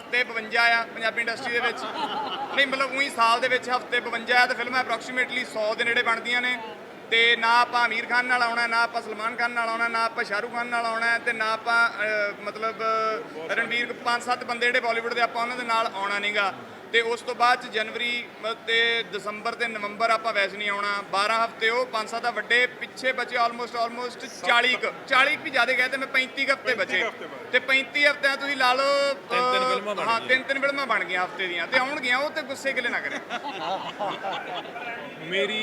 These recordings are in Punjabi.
ਹਫ਼ਤੇ 52 ਆ ਪੰਜਾਬੀ ਇੰਡਸਟਰੀ ਦੇ ਵਿੱਚ। ਨਹੀਂ, ਮਤਲਬ ਉਹੀ ਸਾਲ ਦੇ ਵਿੱਚ ਹਫ਼ਤੇ 52 ਆ ਤੇ ਫਿਲਮਾਂ ਅਪਰੋਕਸੀਮੇਟਲੀ 100 ਦੇ ਨੇੜੇ ਬਣਦੀਆਂ ਨੇ। ਤੇ ਨਾ ਆਪਾਂ ਆਮੀਰ ਖਾਨ ਨਾਲ ਆਉਣਾ ਨਾ ਆਪਾਂ ਸਲਮਾਨ ਖਾਨ ਨਾਲ ਆਉਣਾ ਨਾ ਆਪਾਂ ਸ਼ਾਹਰੁਖ ਖਾਨ ਨਾਲ ਆਉਣਾ ਤੇ ਨਾ ਆਪਾਂ ਮਤਲਬ ਰਣਵੀਰ ਪੰਜ ਸੱਤ ਬੰਦੇ ਜਿਹੜੇ ਬਾਲੀਵੁੱਡ ਦੇ ਆਪਾਂ ਉਹਨਾਂ ਦੇ ਨਾਲ ਆਉਣਾ ਨਹੀਂਗਾ ਤੇ ਉਸ ਤੋਂ ਬਾਅਦ ਚ ਜਨਵਰੀ ਤੇ ਦਸੰਬਰ ਤੇ ਨਵੰਬਰ ਆਪਾਂ ਵੈਸੇ ਨਹੀਂ ਆਉਣਾ। 12 ਹਫ਼ਤੇ ਉਹ ਪੰਜ ਸੱਤ ਦਾ ਵੱਡੇ ਪਿੱਛੇ ਬਚੇ ਆਲਮੋਸਟ ਆਲਮੋਸਟ 40 ਕੁ। 40 ਵੀ ਜ਼ਿਆਦਾ ਗਏ ਤੇ ਮੈਂ 35 ਕੁ ਹਫ਼ਤੇ ਬਚੇ। ਤੇ 35 ਹਫ਼ਤਿਆਂ ਤੁਸੀਂ ਲਾ ਲਓ ਹਾਂ ਤਿੰਨ ਤਿੰਨ ਫਿਲਮਾਂ ਬਣ ਗਈਆਂ। ਹਫ਼ਤੇ ਦੀਆਂ। ਤੇ ਆਉਣਗੀਆਂ ਉਹ ਤੇ ਗੁੱਸੇ ਗਿਲੇ ਨਾ ਕਰੇ। ਮੇਰੀ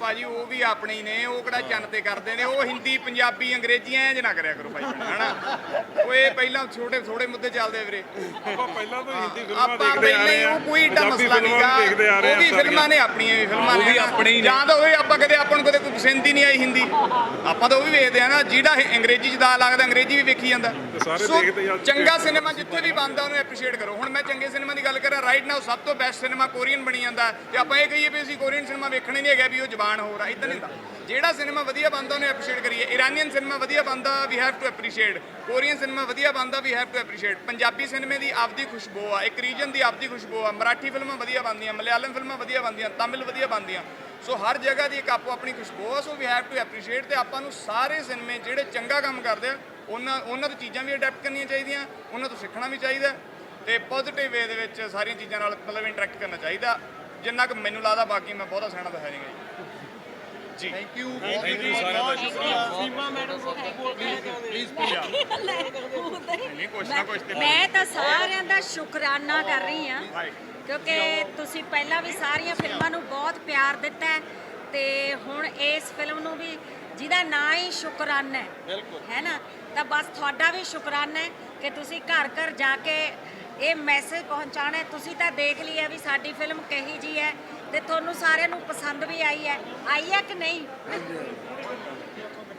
ਭਾਜੀ ਉਹ ਵੀ ਆਪਣੇ ਹੀ ਨੇ ਉਹ ਕਿਹੜਾ ਚੰਨ ਤੇ ਕਰਦੇ ਨੇ ਉਹ ਹਿੰਦੀ ਪੰਜਾਬੀ ਅੰਗਰੇਜ਼ੀ ਐਂ ਜ ਨਾ ਕਰਿਆ ਕਰੋ ਭਾਈ ਹਨਾ? ਉਹ ਇਹ ਪਹਿਲਾਂ ਛੋਟੇ ਥੋੜੇ ਮੁੱਦੇ ਚੱਲਦੇ ਆ ਵੀਰੇ। ਆਪਾਂ ਪਹਿਲਾਂ ਤੋਂ ਹਿੰਦੀ ਫਿਲਮਾਂ ਆਪਾਂ ਦੇਖਦੇ ਆ ਪਹਿਲਾਂ ਰਹੇ ਹੀ ਆ ਉਹ ਕੋਈ ਏਡਾ ਪੰਜਾਬੀ ਮਸਲਾ ਫਿਲਮਾਂ ਨਹੀਂਗਾ ਵੀ ਦੇਖਦੇ ਆ ਰਹੇ ਉਹ ਵੀ ਆ ਫਿਲਮਾਂ ਨੇ ਆਪਣੀਆਂ ਵੀ ਫਿਲਮਾਂ ਉਹ ਨੇ ਵੀ ਨਾ। ਆਪਣੇ ਹੀ ਨੇ। ਜਾਂ ਤਾਂ ਹੋਏ ਆਪਾਂ ਕਦੇ ਆਪਾਂ ਨੂੰ ਕਦੇ ਕੋਈ ਪਸੰਦ ਹੀ ਨਹੀਂ ਆਈ ਹਿੰਦੀ। ਆਪਾਂ ਤਾਂ ਉਹ ਵੀ ਵੇਖਦੇ ਆ ਨਾ ਜਿਹੜਾ ਇਹ ਅੰਗਰੇਜ਼ੀ ਚ ਦਾ ਲੱਗਦਾ ਅੰਗਰੇਜ਼ੀ ਵੀ ਵੇਖੀ ਜਾਂਦਾ। ਸਾਰੇ ਸੋ, ਦੇਖਦੇ ਆ। ਚੰਗਾ ਸਿਨੇਮਾ ਜਿੱਥੇ ਵੀ ਬਣਦਾ ਉਹਨੂੰ ਐਪਰੀਸ਼ੀਏਟ ਕਰੋ। ਹੁਣ ਮੈਂ ਚੰਗੇ ਸਿਨੇਮਾ ਦੀ ਗੱਲ ਕਰਾਂ ਰਾਈਟ ਨਾਓ ਸਭ ਤੋਂ ਬੈਸਟ ਸਿਨੇਮਾ ਕੋਰੀਅਨ ਬਣੀ ਜਾਂਦਾ। ਤੇ ਆਪਾਂ ਇਹ ਕਹੀਏ ਵੀ ਅਸੀਂ ਕੋਰੀਅਨ ਸਿਨੇਮਾ ਵੇਖਣਾ ਹੀ ਨਹੀਂ ਹੈਗਾ ਵੀ ਉਹ ਜ਼ਬਾਨ ਹੋਰ ਆ ਇਦਾਂ ਨਹੀਂ ਹੁੰਦਾ। ਜਿਹੜਾ ਸਿਨੇਮਾ ਵਧੀਆ ਬਣਦਾ, ਉਹਨੂੰ ਐਪਰੀਸ਼ੀਏਟ ਕਰੀਏ ਇਰਾਨੀਅਨ ਸਿਨੇਮਾ ਵਧੀਆ ਬਣਦਾ we have to appreciate Korean cinema ਵਧੀਆ ਬਣਦਾ we have to appreciate Punjabi ਸਿਨੇਮੇ ਦੀ ਆਪਦੀ ਖੁਸ਼ਬੂ ਆ, ਇੱਕ ਰੀਜਨ ਦੀ ਆਪਦੀ ਖੁਸ਼ਬੂ ਆ। ਮਰਾਠੀ ਫਿਲਮਾਂ ਵਧੀਆ ਬਣਦੀਆਂ, ਮਲਿਆਲਮ ਫਿਲਮਾਂ ਵਧੀਆ ਬਣਦੀਆਂ, ਤਾਮਿਲ ਵਧੀਆ ਬਣਦੀਆਂ। ਸੋ ਹਰ ਜਗ੍ਹਾ ਦੀ ਇੱਕ ਆਪੋ ਆਪਣੀ ਖੁਸ਼ਬੂ ਆ so we have to appreciate ਤੇ ਆਪਾਂ ਨੂੰ ਸਾਰੇ ਸਿਨੇਮੇ ਜਿਹੜੇ ਚੰਗਾ ਕੰਮ ਕਰਦੇ ਆ, ਉਹਨਾਂ ਉਹਨਾਂ ਤੋਂ ਚੀਜ਼ਾਂ ਵੀ ਅਡਾਪਟ ਕਰਨੀਆਂ ਚਾਹੀਦੀਆਂ, ਉਹਨਾਂ ਤੋਂ ਸਿੱਖਣਾ ਵੀ ਚਾਹੀਦਾ। ਤੇ ਪੋਜ਼ਿਟਿਵ ਵੇ ਦੇ ਵਿੱਚ ਸਾਰੀਆਂ ਚੀਜ਼ਾਂ ਨਾਲ ਮਤਲਬ ਇੰਟਰੈਕਟ ਕਰਨਾ ਚਾਹੀਦਾ। ਜਿੰਨਾ ਕਿ ਮੈਨੂੰ ਲੱਗਦਾ, ਬਾਕੀ ਮੈਂ ਬਹੁਤਾ ਸਿਆਣਾ ਤਾਂ ਹੈ ਨਹੀਂ ਜੀ। ਥੈਂਕ ਯੂ ਥੈਂਕ ਯੂ ਸਾਰਿਆਂ ਦਾ ਸ਼ੁਕਰੀਆ। ਨਹੀਂ ਕੁਛ ਨਾ ਕੁਛ ਤੇ ਮੈਂ ਤਾਂ ਸਾਰਿਆਂ ਦਾ ਸ਼ੁਕਰਾਨਾ ਕਰ ਰਹੀ ਹਾਂ. ਕਿਉਂਕਿ ਤੁਸੀਂ ਪਹਿਲਾਂ ਵੀ ਸਾਰੀਆਂ ਫਿਲਮਾਂ ਨੂੰ ਬਹੁਤ ਪਿਆਰ ਦਿੱਤਾ ਹੈ ਤੇ ਹੁਣ ਇਸ ਫਿਲਮ ਨੂੰ ਵੀ ਜਿਹਦਾ ਨਾਂ ਹੀ ਸ਼ੁਕਰਾਨਾ ਹੈ। ਹੈ ਨਾ? ਤਾਂ ਬਸ ਤੁਹਾਡਾ ਵੀ ਸ਼ੁਕਰਾਨਾ ਹੈ ਕਿ ਤੁਸੀਂ ਘਰ ਘਰ ਜਾ ਕੇ ਇਹ ਮੈਸੇਜ ਪਹੁੰਚਾਣਾ ਤੁਸੀਂ ਤਾਂ ਦੇਖ ਲਿਆ ਵੀ ਸਾਡੀ ਫਿਲਮ ਕਹੀ ਜੀ ਹੈ। ਤੇ ਤੁਹਾਨੂੰ ਸਾਰਿਆਂ ਨੂੰ ਪਸੰਦ ਵੀ ਆਈ ਹੈ। ਆਈ ਹੈ ਕਿ ਨਹੀਂ?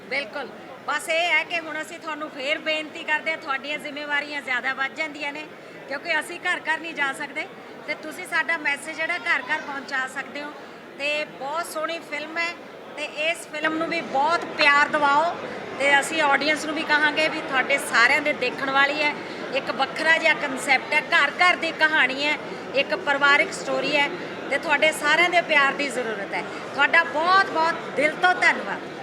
ਬਿਲਕੁਲ। ਬਸ ਇਹ ਹੈ ਕਿ ਹੁਣ ਅਸੀਂ ਤੁਹਾਨੂੰ ਫੇਰ ਬੇਨਤੀ ਕਰਦੇ ਹਾਂ, ਤੁਹਾਡੀਆਂ ਜ਼ਿੰਮੇਵਾਰੀਆਂ ਜ਼ਿਆਦਾ ਵੱਧ ਜਾਂਦੀਆਂ ਨੇ, ਕਿਉਂਕਿ ਅਸੀਂ ਘਰ ਘਰ ਨਹੀਂ ਜਾ ਸਕਦੇ। ਤੇ ਤੁਸੀਂ ਸਾਡਾ ਮੈਸੇਜ ਜਿਹੜਾ ਘਰ ਘਰ ਪਹੁੰਚਾ ਸਕਦੇ ਹੋ। ਤੇ ਬਹੁਤ ਸੋਹਣੀ ਫਿਲਮ ਹੈ ਤੇ ਇਸ ਫਿਲਮ ਨੂੰ ਵੀ ਬਹੁਤ ਪਿਆਰ ਦਿਵਾਓ। ਤੇ ਅਸੀਂ ਆਡੀਅנס ਨੂੰ ਵੀ ਕਹਾਂਗੇ ਵੀ ਤੁਹਾਡੇ ਸਾਰਿਆਂ ਦੇ ਦੇਖਣ ਵਾਲੀ ਹੈ। ਇੱਕ ਵੱਖਰਾ ਜਿਹਾ ਕਨਸੈਪਟ ਹੈ, ਘਰ ਘਰ ਦੀ ਕਹਾਣੀ ਹੈ, ਇੱਕ ਪਰਿਵਾਰਿਕ ਸਟੋਰੀ ਹੈ। ਤੇ ਤੁਹਾਡੇ ਸਾਰਿਆਂ ਦੇ ਪਿਆਰ ਦੀ ਜ਼ਰੂਰਤ ਹੈ। ਤੁਹਾਡਾ ਬਹੁਤ ਬਹੁਤ ਦਿਲ ਤੋਂ ਧੰਨਵਾਦ।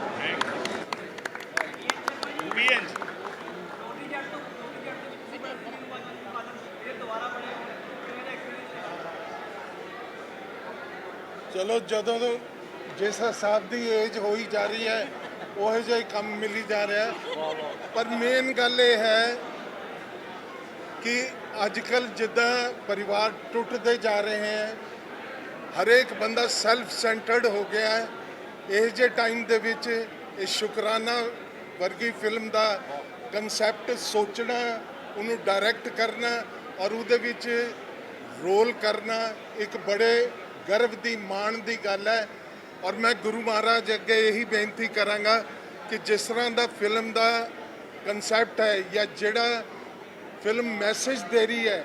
ਚਲੋ ਜਦੋਂ ਤੋਂ ਜਿਸ ਹਿਸਾਬ ਦੀ ਏਜ ਹੋਈ ਜਾ ਰਹੀ ਹੈ, ਉਹੋ ਜਿਹਾ ਹੀ ਕੰਮ ਮਿਲੀ ਜਾ ਰਿਹਾ। ਪਰ ਮੇਨ ਗੱਲ ਇਹ ਹੈ ਕਿ ਅੱਜ ਕੱਲ ਜਿੱਦਾਂ ਪਰਿਵਾਰ ਟੁੱਟਦੇ ਜਾ ਰਹੇ ਹੈ ਹਰੇਕ ਬੰਦਾ ਸੈਲਫ ਸੈਂਟਰਡ ਹੋ ਗਿਆ ਹੈ। ਇਹ ਜੇ ਟਾਈਮ ਦੇ ਵਿੱਚ ਇਹ ਸ਼ੁਕਰਾਨਾ ਵਰਗੀ ਫਿਲਮ ਦਾ ਕਨਸੈਪਟ ਸੋਚਣਾ, ਉਹਨੂੰ ਡਾਇਰੈਕਟ ਕਰਨਾ ਔਰ ਉਹਦੇ ਵਿੱਚ ਰੋਲ ਕਰਨਾ ਇੱਕ ਬੜੇ ਗਰਵ ਦੀ, ਮਾਣ ਦੀ ਗੱਲ ਹੈ। ਔਰ ਮੈਂ ਗੁਰੂ ਮਹਾਰਾਜ ਅੱਗੇ ਇਹੀ ਬੇਨਤੀ ਕਰਾਂਗਾ ਕਿ ਜਿਸ ਤਰ੍ਹਾਂ ਦਾ ਫਿਲਮ ਦਾ ਕਨਸੈਪਟ ਹੈ ਜਾਂ ਜਿਹੜਾ ਫਿਲਮ ਮੈਸੇਜ ਦੇ ਰਹੀ ਹੈ